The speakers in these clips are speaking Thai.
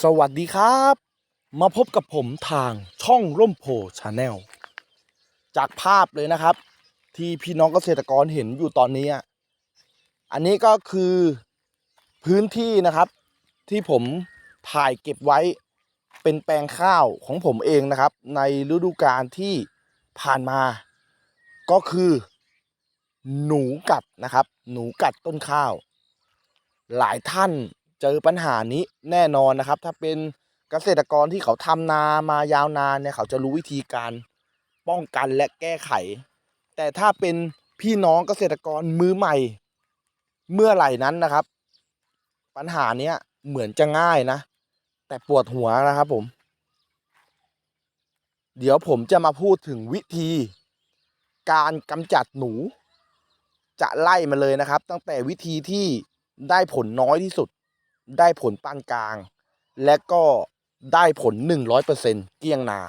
สวัสดีครับ มาพบกับผมทางช่องร่มโพชาแนลจากภาพเลยนะครับ ที่พี่น้องเกษตรกรเห็นอยู่ตอนนี้อะอันนี้ก็คือพื้นที่นะครับ ที่ผมถ่ายเก็บไว้เป็นแปลงข้าวของผมเองนะครับ ในฤดูกาลที่ผ่านมา ก็คือ หนูกัดนะครับ หนูกัดต้นข้าว หลายท่าน เจอปัญหานี้แน่นอนนะครับ ถ้าเป็นเกษตรกรที่เขาทำนามายาวนานเนี่ยเขาจะรู้วิธีการป้องกันและแก้ไข แต่ถ้าเป็นพี่น้องเกษตรกรมือใหม่ เมื่อไหร่นั้นนะครับ ปัญหาเนี้ยเหมือนจะง่ายนะ แต่ปวดหัวนะครับผม เดี๋ยวผมจะมาพูดถึงวิธี การกำจัดหนู จะไล่มาเลยนะครับ ตั้งแต่วิธีที่ได้ผลน้อยที่สุด ได้ผลปานกลาง และก็ได้ผล 100%เกลี้ยงนา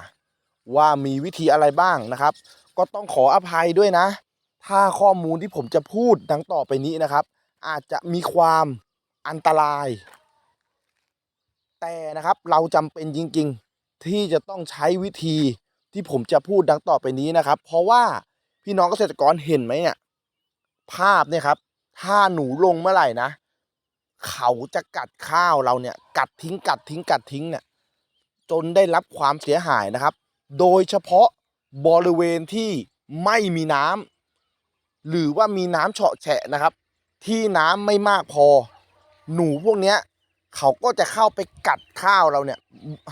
ว่ามีวิธีอะไรบ้างนะครับ ก็ต้องขออภัยด้วยนะ ถ้าข้อมูลที่ผมจะพูดดังต่อไปนี้นะครับ อาจจะมีความอันตราย แต่นะครับเราจำเป็นจริง ๆ ที่จะต้องใช้วิธีที่ผมจะพูดดังต่อไปนี้นะครับ เพราะว่าพี่น้องเกษตรกรเห็นไหมเนี่ยภาพเนี่ยครับ ถ้าหนูลงเมื่อไหร่นะ เขาจะกัดข้าวเราเนี่ยกัดทิ้งกัดทิ้งกัดทิ้งเนี่ยจนได้รับความเสียหายนะครับ โดยเฉพาะบริเวณที่ไม่มีน้ำหรือว่ามีน้ำเฉาะแฉะนะครับ ที่น้ำไม่มากพอ หนูพวกเนี้ยเขาก็จะเข้าไปกัดข้าวเราเนี่ย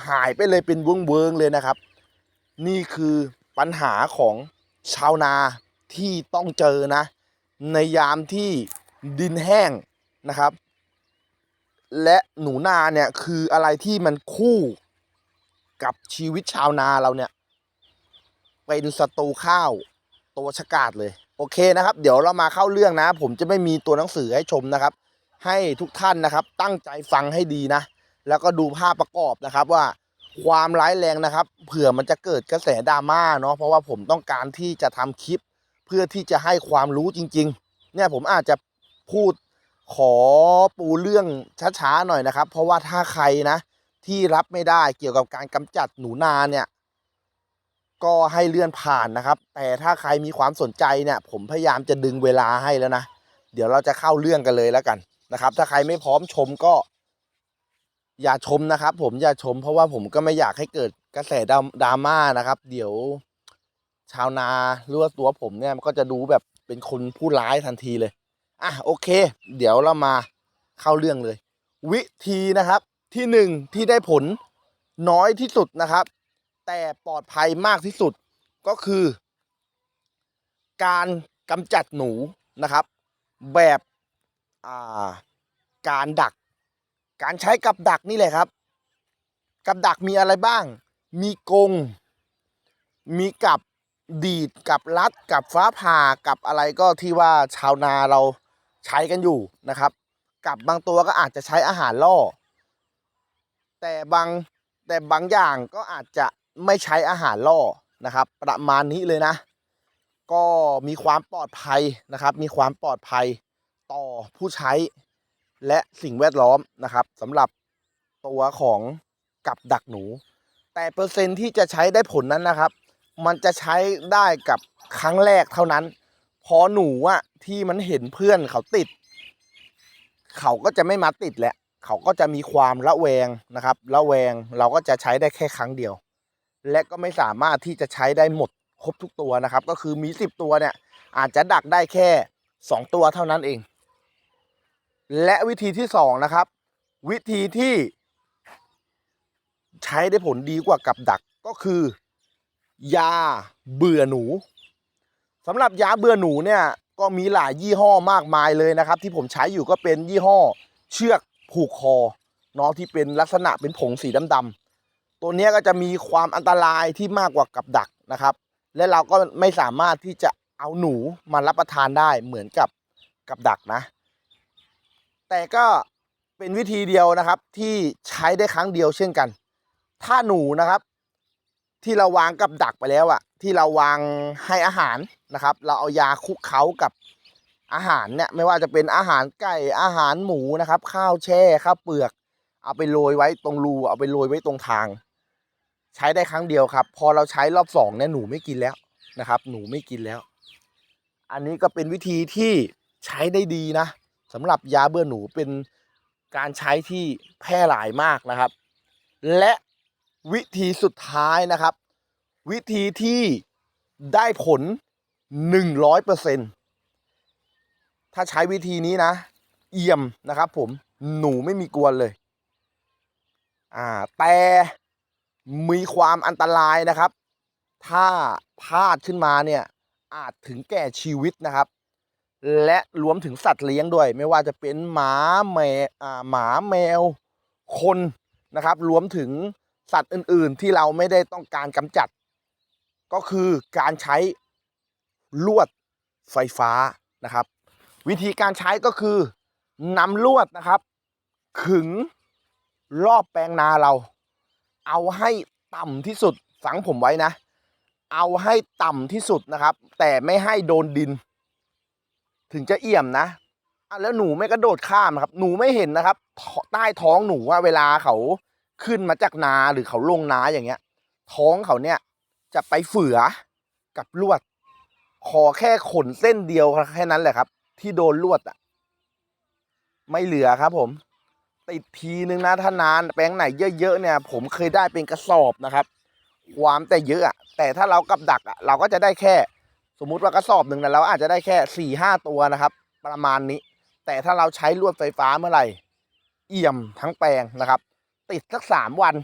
หายไปเลยเป็นเวิงเวิงๆเลยนะครับ นี่คือปัญหาของชาวนาที่ต้องเจอนะ ในยามที่ดินแห้งนะครับ และหนูนาเนี่ยคืออะไรที่มันคู่กับชีวิตชาวนาเราเนี่ยเป็นศัตรูข้าวตัวชะกาดเลย โอเคนะครับ เดี๋ยวเรามาเข้าเรื่องนะ ผมจะไม่มีตัวหนังสือให้ชมนะครับ ให้ทุกท่านนะครับ ตั้งใจฟังให้ดีนะ แล้วก็ดูภาพประกอบนะครับว่าความร้ายแรงนะครับ เผื่อมันจะเกิดกระแสดราม่าเนาะเพราะว่าผมต้องการที่จะทำคลิป เพื่อที่จะให้ความรู้จริง ๆ เนี่ยผมอาจจะพูด ขอปูเรื่องช้าๆหน่อยนะครับ เพราะว่าถ้าใครนะ ที่รับไม่ได้เกี่ยวกับการกำจัดหนูนาเนี่ย ก็ให้เลื่อนผ่านนะครับ แต่ถ้าใครมีความสนใจเนี่ย ผมพยายามจะดึงเวลาให้แล้วนะ เดี๋ยวเราจะเข้าเรื่องกันเลยแล้วกันนะครับ ถ้าใครไม่พร้อมชมก็ อย่าชมนะครับ ผมอย่าชม เพราะว่าผมก็ไม่อยากให้เกิดกระแสดราดราม่านะครับ เดี๋ยวชาวนาหรือว่าตัวผมเนี่ยมันก็จะดูแบบเป็นคนผู้ร้ายทันทีเลย อะโอเค เดี๋ยวเรามาเข้าเรื่องเลย วิธีนะครับที่หนึ่งที่ได้ผลน้อยที่สุดนะครับ แต่ปลอดภัยมากที่สุดก็คือ การกำจัดหนูนะครับ แบบาการดัก การใช้กับดักนี่แหละครับ กับดักมีอะไรบ้าง มีกรงมีกับดีดกับรัดกับฟ้าผ่ากับอะไรก็ที่ว่าชาวนาเรา ใช้กันอยู่นะครับ กับบางตัวก็อาจจะใช้อาหารล่อ แต่บางแต่บางอย่างก็อาจจะไม่ใช้อาหารล่อนะครับ ประมาณนี้เลยนะ ก็มีความปลอดภัยนะครับ มีความปลอดภัยต่อผู้ใช้และสิ่งแวดล้อมนะครับสำหรับตัวของกับดักหนู แต่เปอร์เซ็นที่จะใช้ได้ผลนั้นนะครับ มันจะใช้ได้กับครั้งแรกเท่านั้น พอหนูอะที่มันเห็นเพื่อนเขาติด เขาก็จะไม่มาติดแหละ เขาก็จะมีความระแวงนะครับ ระแวงเราก็จะใช้ได้แค่ครั้งเดียว และก็ไม่สามารถที่จะใช้ได้หมดครบทุกตัวนะครับ ก็คือมีสิบตัวเนี่ย อาจจะดักได้แค่สองตัวเท่านั้นเอง และวิธีที่สองนะครับ วิธีที่ใช้ได้ผลดีกว่ากับดักก็คือ ยาเบื่อหนู สำหรับยาเบื่อหนูเนี่ยก็มีหลายยี่ห้อมากมายเลยนะครับ ที่ผมใช้อยู่ก็เป็นยี่ห้อ เชือกผูกคอเนาะที่เป็นลักษณะเป็นผงสีดำๆตัวนี้ก็จะมีความอันตรายที่มากกว่ากับดักนะครับ และเราก็ไม่สามารถที่จะเอาหนูมารับประทานได้เหมือนกับกับดักนะ แต่ก็เป็นวิธีเดียวนะครับที่ใช้ได้ครั้งเดียวเช่นกัน ถ้าหนูนะครับ ที่เราวางกับดักไปแล้วอะที่เราวางให้อาหารนะครับ เราเอายาคุกเคล้ากับอาหารเนี่ยไม่ว่าจะเป็นอาหารไก่อาหารหมูนะครับ ข้าวแช่ข้าวเปลือก เอาไปโรยไว้ตรงรูเอาไปโรยไว้ตรงทาง ใช้ได้ครั้งเดียวครับ พอเราใช้รอบสองเนี่ยหนูไม่กินแล้วนะครับ หนูไม่กินแล้ว อันนี้ก็เป็นวิธีที่ใช้ได้ดีนะสำหรับยาเบื่อหนูเป็นการใช้ที่แพร่หลายมากนะครับ และ วิธีสุดท้ายนะครับ วิธีที่ได้ผลหนึ่งร้อยเปอร์เซ็นถ้าใช้วิธีนี้นะ เอี่ยมนะครับผมหนูไม่มีกวนเลยอ่าแต่มีความอันตรายนะครับ ถ้าพลาดขึ้นมาเนี่ยอาจถึงแก่ชีวิตนะครับ และรวมถึงสัตว์เลี้ยงด้วย ไม่ว่าจะเป็นหมาแมวอ่หมาแมวคนนะครับ รวมถึง สัตว์อื่นๆที่เราไม่ได้ต้องการกำจัด ก็คือการใช้ลวดไฟฟ้านะครับ วิธีการใช้ก็คือนำลวดนะครับ ขึงรอบแปลงนาเรา เอาให้ต่ำที่สุดฝังผมไว้นะ เอาให้ต่ำที่สุดนะครับ แต่ไม่ให้โดนดิน ถึงจะเอี่ยมนะแล้วหนูไม่กระโดดข้ามนะครับ หนูไม่เห็นนะครับ ใต้ท้องหนูว่าเวลาเขา ขึ้นมาจากนาหรือเขาลงนาอย่างเงี้ย ท้องเขาเนี่ยจะไปเฝือกับลวด ขอแค่ขนเส้นเดียวแค่นั้นแหละครับ ที่โดนลวดอะไม่เหลือครับ ผมติดทีนึงนะถ้านานแปลงไหนเยอะๆเนี่ย ผมเคยได้เป็นกระสอบนะครับ ความแต่เยอะอะแต่ถ้าเรากับดักอะเราก็จะได้แค่ สมมุติว่ากระสอบหนึ่งนะเราอาจจะได้แค่สี่ห้าตัวนะครับ ประมาณนี้ แต่ถ้าเราใช้ลวดไฟฟ้าเมื่อไหร่เอี่ยมทั้งแปลงนะครับ ติดสักสามวัน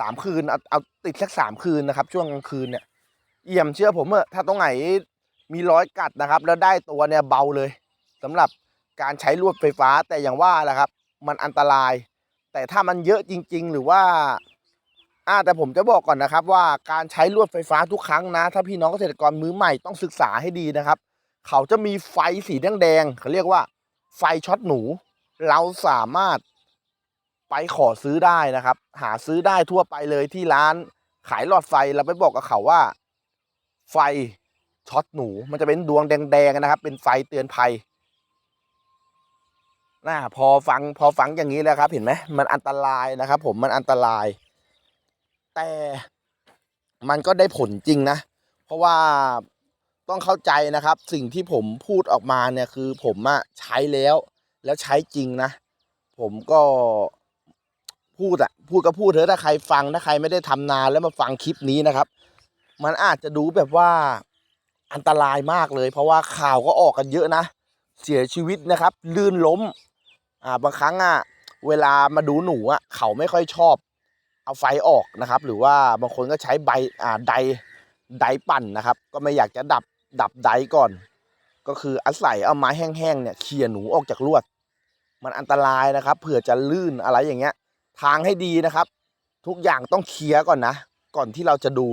สามคืนเอาเอาติดสักสามคืนนะครับ ช่วงกลางคืนเนี่ยเอี่ยมเชื่อผมเถอะถ้าตรงไหนมีร้อยกัดนะครับ แล้วได้ตัวเนี่ยเบาเลยสำหรับการใช้ลวดไฟฟ้าแต่อย่างว่าแหละครับ มันอันตราย แต่ถ้ามันเยอะจริง ๆ หรือว่าอ่าแต่ผมจะบอกก่อนนะครับ ว่าการใช้ลวดไฟฟ้าทุกครั้งนะ ถ้าพี่น้องเกษตรกรมือใหม่ต้องศึกษาให้ดีนะครับ เขาจะมีไฟสีแดงๆเขาเรียกว่าไฟช็อตหนู เราสามารถ ไปขอซื้อได้นะครับ หาซื้อได้ทั่วไปเลยที่ร้านขายหลอดไฟเราไปบอกกับเขาว่า ไฟช็อตหนู มันจะเป็นดวงแดงๆนะครับ เป็นไฟเตือนภัยน่าพอฟังพอฟังอย่างนี้แล้วครับ เห็นไหมมันอันตรายนะครับ ผมมันอันตราย แต่มันก็ได้ผลจริงนะ เพราะว่าต้องเข้าใจนะครับ สิ่งที่ผมพูดออกมาเนี่ยคือผมอะใช้แล้ว แล้วใช้จริงนะ ผมก็ พูดอะพูดก็พูดเถอะถ้าใครฟังถ้าใครไม่ได้ทำนานแล้วมาฟังคลิปนี้นะครับ มันอาจจะดูแบบว่าอันตรายมากเลย เพราะว่าข่าวก็ออกกันเยอะนะ เสียชีวิตนะครับ ลื่นล้มอ่าบางครั้งอะเวลามาดูหนูอะเขาไม่ค่อยชอบ เอาไฟออกนะครับ หรือว่าบางคนก็ใช้ใบอ่าไดไดปั่นนะครับ ก็ไม่อยากจะดับดับไดก่อน ก็คืออาศัยเอาไม้แห้งๆเนี่ยเขี่ยหนูออกจากลวด มันอันตรายนะครับเผื่อจะลื่นอะไรอย่างเงี้ย ทางให้ดีนะครับ ทุกอย่างต้องเคลียร์ก่อนนะ ก่อนที่เราจะดู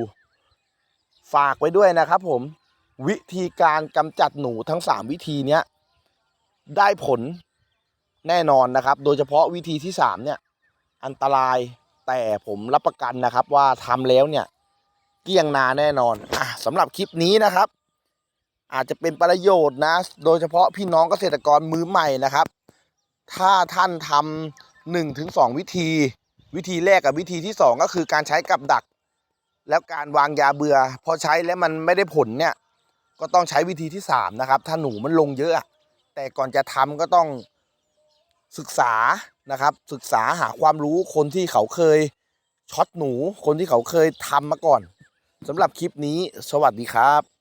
ฝากไว้ด้วยนะครับ ผม วิธีการกำจัดหนูทั้งสามวิธีเนี้ยได้ผลแน่นอนนะครับ โดยเฉพาะวิธีที่สามเนี่ย อันตรายแต่ผมรับประกันนะครับ ว่าทำแล้วเนี่ยเกลี้ยงนาแน่นอนอะสำหรับคลิปนี้นะครับ อาจจะเป็นประโยชน์นะ โดยเฉพาะพี่น้องเกษตรกรมือใหม่นะครับ ถ้าท่านทำ หนึ่งถึงสองวิธี วิธีแรกกับวิธีที่สองก็คือการใช้กับดัก แล้วการวางยาเบื่อ พอใช้แล้วมันไม่ได้ผลเนี่ยก็ต้องใช้วิธีที่สามนะครับ ถ้าหนูมันลงเยอะ แต่ก่อนจะทำก็ต้องศึกษานะครับ ศึกษาหาความรู้คนที่เขาเคยช็อตหนูคนที่เขาเคยทำมาก่อนสำหรับคลิปนี้ สวัสดีครับ